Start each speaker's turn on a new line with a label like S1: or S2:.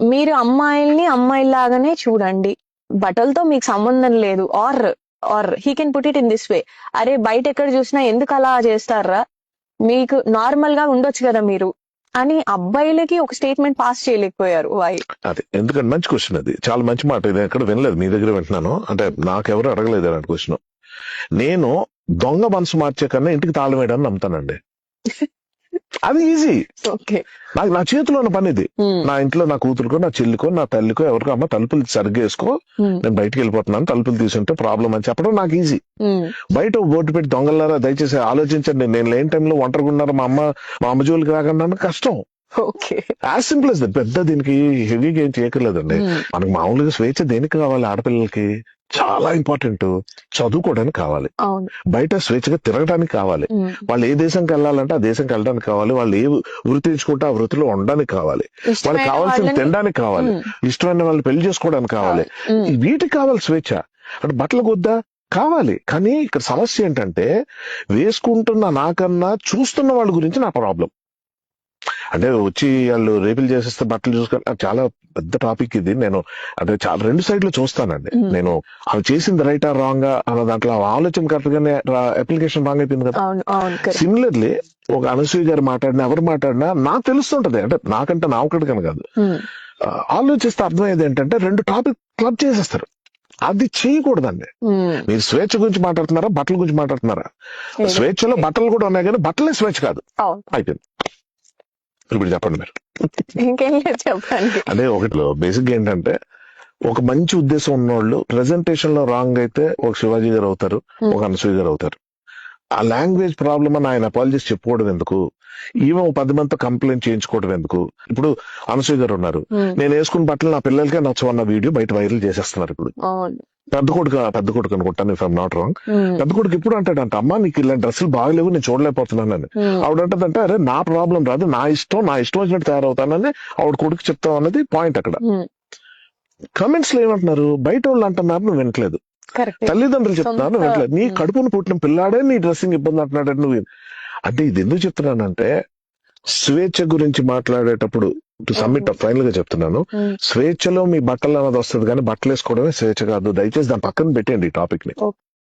S1: మీరు అమ్మాయిల్ని అమ్మాయిలాగానే చూడండి. బట్టలతో మీకు సంబంధం లేదు. Or or he can put it in this way అరే బయట ఎక్కడ చూసినా ఎందుకు అలా చేస్తారా? మీకు నార్మల్గా ఉండొచ్చు కదా మీరు. అని అబ్బాయిలకి ఒక స్టేట్మెంట్ పాస్ చేయలేకపోయారు వై
S2: అది ఎందుకంటే మంచి క్వశ్చన్ అది. చాలా మంచి మాట. ఇది ఎక్కడ వినలేదు. మీ దగ్గర వింటున్నాను. అంటే నాకెవరు అడగలేదు అలాంటి క్వశ్చన్ నేను దొంగ మనసు మార్చే కన్నా ఇంటికి తాళం వేయడానికి నమ్ముతానండి. అది ఈజీ
S1: ఓకే.
S2: నాకు నా చేతిలో ఉన్న పని ఇది. నా ఇంట్లో నా కూతురుకో నా చెల్లికో నా తల్లికో ఎవరికో అమ్మ తలుపులు సరిగ్గా వేసుకో నేను బయటికి వెళ్ళిపోతున్నాను తలుపులు తీసుంటే ప్రాబ్లం అని చెప్పడం నాకు ఈజీ బయట ఓ బోర్డు పెట్టి దొంగలారా దయచేసి ఆలోచించండి. నేను లేని టైంలో ఒంటరిగా ఉన్నారు మా అమ్మ మా అమ్మ జోలికి రాకుండా కష్టం. As simple. పెద్ద దీనికి హెవీగా ఏం చేయక్కర్లేదండి. మనకు మామూలుగా స్వేచ్ఛ దేనికి కావాలి? ఆడపిల్లలకి చాలా ఇంపార్టెంట్ చదువుకోవడానికి కావాలి. బయట స్వేచ్ఛగా తిరగడానికి కావాలి.
S1: ఉమ్.
S2: వాళ్ళు ఏ దేశంకి వెళ్ళాలంటే ఆ దేశంకి వెళ్ళడానికి కావాలి. వాళ్ళు ఏ వృత్తి ఎంచుకుంటే ఆ వృత్తిలో ఉండడానికి కావాలి. వాళ్ళకి కావాల్సిన తినడానికి కావాలి.
S1: ఉమ్.
S2: ఇష్టమైన వాళ్ళు పెళ్ళి చేసుకోవడానికి కావాలి. వీటికి కావాలి స్వేచ్ఛ. అంటే బట్టలకు వద్దా కావాలి. కానీ ఇక్కడ సమస్య ఏంటంటే వేసుకుంటున్న నాకన్నా చూస్తున్న వాళ్ళ గురించి నా ప్రాబ్లం. అంటే వచ్చి వాళ్ళు రేపులు చేసేస్తే బట్టలు చూసుకొని చాలా పెద్ద టాపిక్ ఇది. నేను అంటే చాలా రెండు సైడ్లు చూస్తానండి. నేను అవి చేసింది రైట్ ఆ రాంగ్ అన్న దాంట్లో ఆలోచన కరెక్ట్ గానే అప్లికేషన్ రాంగ్ అయిపోయింది కదా. సిమిలర్లీ ఒక అనసూయ గారు మాట్లాడినా ఎవరు మాట్లాడినా నాకు తెలుస్తుంటది. అంటే నాకంటే నా ఒకటి కనుక కాదు ఆలోచిస్తే అర్థమయ్యేది ఏంటంటే రెండు టాపిక్ క్లబ్ చేసేస్తారు. అది చేయకూడదండి. మీరు స్వేచ్ఛ గురించి మాట్లాడుతున్నారా బట్టల గురించి మాట్లాడుతున్నారా. స్వేచ్ఛలో బట్టలు కూడా ఉన్నాయి కానీ బట్టలే స్వేచ్ఛ కాదు. అయిపోయింది. ఇప్పుడు చెప్పండి మీరు.
S1: ఇంకేం లేదు చెప్పండి.
S2: అదే ఒకటిలో బేసిక్ ఏంటంటే ఒక మంచి ఉద్దేశం ఉన్నోళ్ళు ప్రెజెంటేషన్లో రాంగ్ అయితే ఒక శివాజీ గారు అవుతారు
S1: Hmm.
S2: ఒక అనసూయ గారు అవుతారు. ఆ లాంగ్వేజ్ ప్రాబ్లమ్ అని ఆయన అపాలజీస్ చెప్పుకోవడం ఎందుకు? ఈవెన్ ఒక పది మందితో కంప్లైంట్ చేయించుకోవడం ఎందుకు? ఇప్పుడు అనసూయ గారు ఉన్నారు.
S1: ఉమ్.
S2: నేను వేసుకున్న బట్టలు నా పిల్లలకే నచ్చవన్న వీడియో బయట వైరల్ చేసేస్తున్నారు ఇప్పుడు. పెద్ద కొడుకు పెద్ద కొడుకు అనుకుంటాను ఇఫ్ ఐమ్ నాట్ రాంగ్. పెద్ద కొడుకు ఇప్పుడు అంటాడంట అమ్మా నీకు ఇలాంటి డ్రెస్సులు బాగలేవు నేను చూడలేకపోతున్నానని
S1: ఉమ్.
S2: ఆవిడ అంటదంటే అరే నా ప్రాబ్లం రాదు నా ఇష్టం నా ఇష్టం వచ్చినట్టు తయారవుతానని ఆవిడ కొడుకు చెప్తాం అన్నది పాయింట్ అక్కడ. కమెంట్స్లో ఏమంటున్నారు బయట వాళ్ళు అంటున్నారు నువ్వు వినట్లేదు తల్లిదండ్రులు చెప్తున్నారు నువ్వు వినట్లేదు నీ
S1: ఉమ్.
S2: కడుపును పుట్టిన పిల్లాడే నీ డ్రెస్సింగ్ ఇబ్బంది అంటున్నాడు నువ్వు అంటే ఇది ఎందుకు చెప్తున్నానంటే స్వేచ్ఛ గురించి మాట్లాడేటప్పుడు టు సబ్మిట్ ఫైనల్గా చెప్తున్నాను. స్వేచ్ఛలో మీ బట్టలు అన్నది వస్తుంది కానీ బట్టలు వేసుకోవడమే స్వేచ్ఛ కాదు. దయచేసి దాని పక్కన పెట్టండి ఈ
S1: టాపిక్ని.